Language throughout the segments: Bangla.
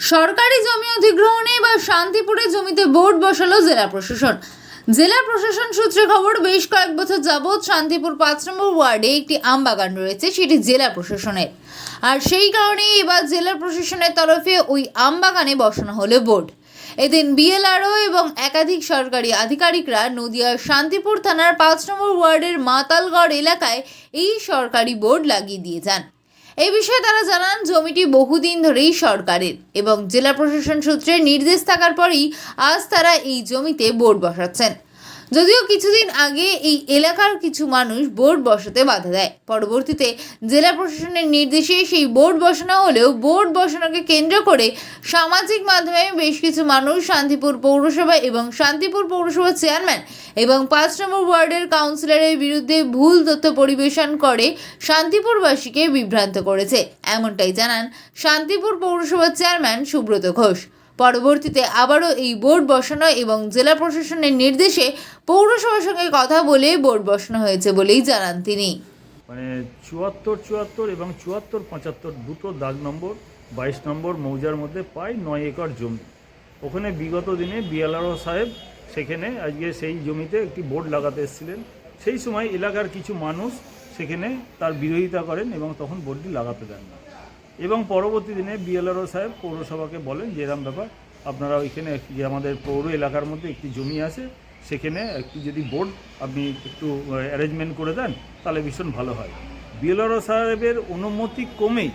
সরকারি জমি অধিগ্রহণে বা শান্তিপুরে জমিতে বোর্ড বসালো জেলা প্রশাসন। জেলা প্রশাসন সূত্রে খবর, বেশ কয়েক বছর যাবৎ শান্তিপুর পাঁচ নম্বর ওয়ার্ডে একটি আম বাগান রয়েছে, সেটি জেলা প্রশাসনের। আর সেই কারণেই এবার জেলা প্রশাসনের তরফে ওই আম বাগানে বসানো হলো বোর্ড। এদিন বিএলআরও এবং একাধিক সরকারি আধিকারিকরা নদিয়ার শান্তিপুর থানার পাঁচ নম্বর ওয়ার্ডের মাতালগড় এলাকায় এই সরকারি বোর্ড লাগিয়ে দিয়ে যান। এই বিষয়ে তারা জানান, জমিটি বহুদিন ধরেই সরকারের এবং জেলা প্রশাসন সূত্রে নির্দেশ থাকার পরেই আজ তারা এই জমিতে বোর্ড বসাচ্ছেন। যদিও কিছুদিন আগে এই এলাকার কিছু মানুষ বোর্ড বসাতে বাধা দেয়। পরবর্তীতে জেলা প্রশাসনের নির্দেশে সেই বোর্ড বসানো হলেও বোর্ড বসানোকে কেন্দ্র করে সামাজিক মাধ্যমে বেশ কিছু মানুষ শান্তিপুর পৌরসভা এবং শান্তিপুর পৌরসভার চেয়ারম্যান এবং পাঁচ নম্বর ওয়ার্ডের কাউন্সিলরের বিরুদ্ধে ভুল তথ্য পরিবেশন করে শান্তিপুরবাসীকে বিভ্রান্ত করেছে। এমনটাই জানান শান্তিপুর পৌরসভার চেয়ারম্যান সুব্রত ঘোষ। পরবর্তীতে আবারও এই বোর্ড বসানো এবং জেলা প্রশাসনের নির্দেশে পৌরসভার সঙ্গে কথা বলে বোর্ড বসানো হয়েছে বলেই জানান তিনি। মানে চুয়াত্তর চুয়াত্তর এবং চুয়াত্তর, পঁচাত্তর দুটো দাগ নম্বর, বাইশ নম্বর মৌজার মধ্যে প্রায় নয় একর জমি। ওখানে বিগত দিনে বিএলআরও সাহেব সেখানে আজকে সেই জমিতে একটি বোর্ড লাগাতে এসেছিলেন। সেই সময় এলাকার কিছু মানুষ সেখানে তার বিরোধিতা করেন এবং তখন বোর্ডটি লাগাতে দেন না। এবং পরবর্তী দিনে বিএলআরও সাহেব পৌরসভাকে বলেন যে এরম ব্যাপার। আপনারা ওইখানে যে আমাদের পৌর এলাকার মধ্যে একটি জমি আছে, সেখানে একটি যদি বোর্ড আপনি একটু অ্যারেঞ্জমেন্ট করে দেন, তাহলে ভীষণ ভালো হয়। বিএলআরও সাহেবের অনুমতি কমেই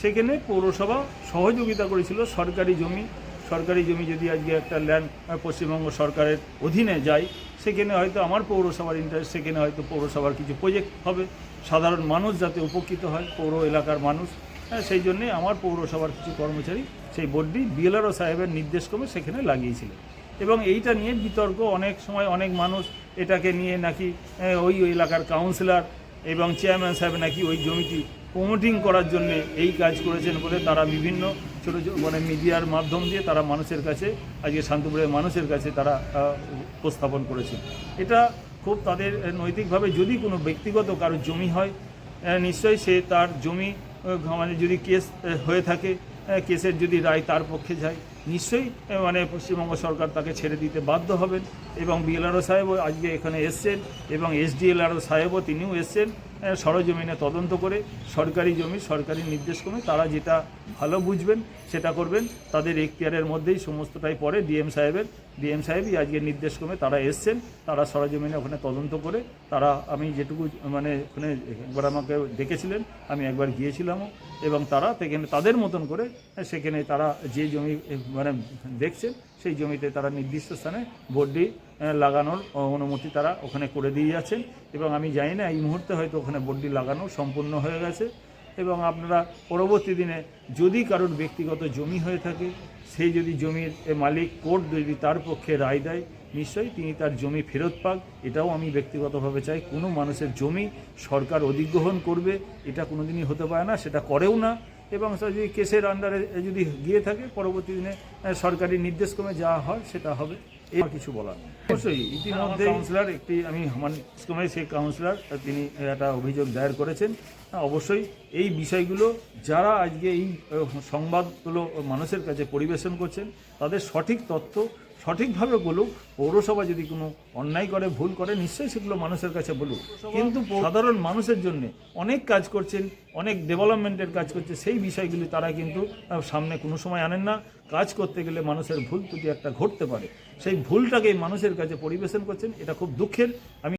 সেখানে পৌরসভা সহযোগিতা করেছিল সরকারি জমি। সরকারি জমি যদি আজকে একটা ল্যান্ড পশ্চিমবঙ্গ সরকারের অধীনে যায়, সেখানে হয়তো আমার পৌরসভার ইন্টারেস্ট সেখানে হয়তো পৌরসভার কিছু প্রজেক্ট হবে। সাধারণ মানুষ যাতে উপকৃত হয়, পৌর এলাকার মানুষ। সেই জন্যে আমার পৌরসভার কিছু কর্মচারী সেই বোর্ডটি বিএলআরও সাহেবের নির্দেশক্রমে সেখানে লাগিয়েছিলেন। এবং এইটা নিয়ে বিতর্ক, অনেক সময় অনেক মানুষ এটাকে নিয়ে নাকি ওই এলাকার কাউন্সিলর এবং চেয়ারম্যান সাহেব নাকি ওই জমিটি প্রমোটিং করার জন্য এই কাজ করেছেন বলে তারা বিভিন্ন ছোটো ছোটো মানে মিডিয়ার মাধ্যম দিয়ে তারা মানুষের কাছে, আজকে শান্তপুরের মানুষের কাছে তারা উপস্থাপন করেছেন। এটা খুব তাদের নৈতিকভাবে যদি কোনো ব্যক্তিগত কারও জমি হয় নিশ্চয়ই সে তার জমি মানে যদি কেস হয়ে থাকে কেসের যদি রায় তার পক্ষে যায়, নিশ্চয়ই মানে পশ্চিমবঙ্গ সরকার তাকে ছেড়ে দিতে বাধ্য হবেন। এবং বিএলআরও সাহেবও আজকে এখানে এসছেন, এবং এসডিএলআরও সাহেবও তিনিও এসছেন। সরজমিনে তদন্ত করে সরকারি জমি, সরকারি নির্দেশক্রমে তারা যেটা ভালো বুঝবেন, সেটা করবেন। তাদের এখতিয়ারের মধ্যেই সমস্তটাই পড়ে ডিএম সাহেবের। ডিএম সাহেবই আজকে নির্দেশক্রমে তারা এসছেন, তারা সরজমিনে ওখানে তদন্ত করে তারা আমি যেটুকু মানে ওখানে একবার আমাকে ডেকেছিলেন আমি একবার গিয়েছিলামও এবং তারা সেখানে তাদের মতন করে সেখানে তারা যে জমি মানে দেখছেন সেই জমিতে তারা নির্দিষ্ট স্থানে বোর্ডটি লাগানোর অনুমতি তারা ওখানে করে দিয়ে যাচ্ছেন। এবং আমি জানি না, এই মুহূর্তে হয়তো ওখানে বোর্ডটি লাগানো সম্পূর্ণ হয়ে গেছে। এবং আপনারা পরবর্তী দিনে যদি কারোর ব্যক্তিগত জমি হয়ে থাকে, সেই যদি জমির মালিক কোর্ট যদি তার পক্ষে রায় দেয়, নিশ্চয়ই তিনি তার জমি ফেরত পাক। এটাও আমি ব্যক্তিগতভাবে চাই, কোনো মানুষের জমি সরকার অধিগ্রহণ করবে, এটা কোনোদিনই হতে পারে না, সেটা করেও না। এবং যদি কেসের আন্ডারে যদি গিয়ে থাকে, পরবর্তী দিনে সরকারি নির্দেশক্রমে যা হয় সেটা হবে। এই আর কিছু বলার অবশ্যই ইতিমধ্যে কাউন্সিলর একটি আমি নির্দেশক্রমে সেই কাউন্সিলর তিনি একটা অভিযোগ দায়ের করেছেন। হ্যাঁ, অবশ্যই এই বিষয়গুলো যারা আজকে এই সংবাদগুলো মানুষের কাছে পরিবেশন করছেন তাদের সঠিক তথ্য সঠিকভাবে বলুক পৌরসভা যদি কোনো অন্যায় করে ভুল করে নিশ্চয়ই সেগুলো মানুষের কাছে বলুক। কিন্তু সাধারণ মানুষের জন্য অনেক কাজ করছেন অনেক ডেভেলপমেন্টের কাজ করছে সেই বিষয়গুলি তারা কিন্তু সামনে কোনো সময় আনেন না। কাজ করতে গেলে মানুষের ভুল ত্রুটি একটা ঘটতে পারে। সেই ভুলটাকে মানুষের কাছে পরিবেশন করছেন এটা খুব দুঃখের। আমি